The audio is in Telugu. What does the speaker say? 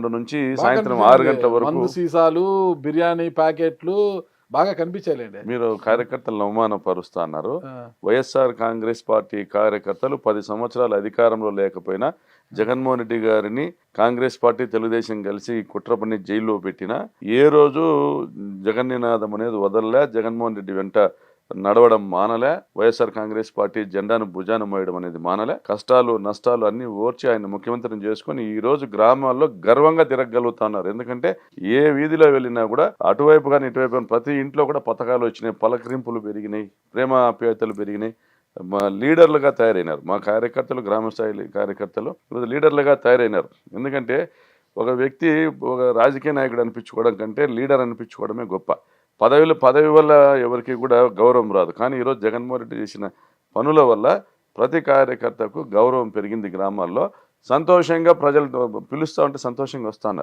పదకొండు నుంచి సాయంత్రం. ఆరు గంటల వరకు సీసాలు బిర్యానీ ప్యాకెట్లు బాగా కనిపించాయండి మీరు కార్యకర్తలను అవమానపరుస్తా అన్నారు. వైఎస్ఆర్ కాంగ్రెస్ పార్టీ కార్యకర్తలు పది సంవత్సరాలు అధికారంలో లేకపోయినా జగన్మోహన్ రెడ్డి గారిని కాంగ్రెస్ పార్టీ తెలుగుదేశం కలిసి కుట్ర పని జైల్లో పెట్టినా ఏ రోజు జగన్ నినాదం అనేది వదలలే జగన్మోహన్ రెడ్డి వెంట నడవడం మానలే. వైఎస్ఆర్ కాంగ్రెస్ పార్టీ జెండాను భుజాన మోయడం అనేది మానలే. కష్టాలు నష్టాలు అన్ని ఓర్చి ఆయన ముఖ్యమంత్రిని చేసుకొని ఈ రోజు గ్రామాల్లో గర్వంగా తిరగలుగుతున్నారు ఎందుకంటే ఏ వీధిలో వెళ్ళినా కూడా అటువైపు కానీ ఇటువైపు కానీ ప్రతి ఇంట్లో కూడా పథకాలు వచ్చినాయి. పలకరింపులు పెరిగినాయి. ప్రేమ ఆప్యాయతలు పెరిగినాయి. మా లీడర్లుగా తయారైనారు. మా కార్యకర్తలు గ్రామ స్థాయి కార్యకర్తలు ఈరోజు లీడర్లుగా తయారైనారు. ఎందుకంటే ఒక వ్యక్తి ఒక రాజకీయ నాయకుడు అనిపించుకోవడం కంటే లీడర్ అనిపించుకోవడమే గొప్ప. పదవిలో పదవి వల్ల ఎవరికి కూడా గౌరవం రాదు. కానీ ఈరోజు జగన్మోహన్ రెడ్డి చేసిన పనుల వల్ల ప్రతి కార్యకర్తకు గౌరవం పెరిగింది గ్రామాల్లో. సంతోషంగా ప్రజలు పిలుస్తూ ఉంటే సంతోషంగా వస్తున్నారు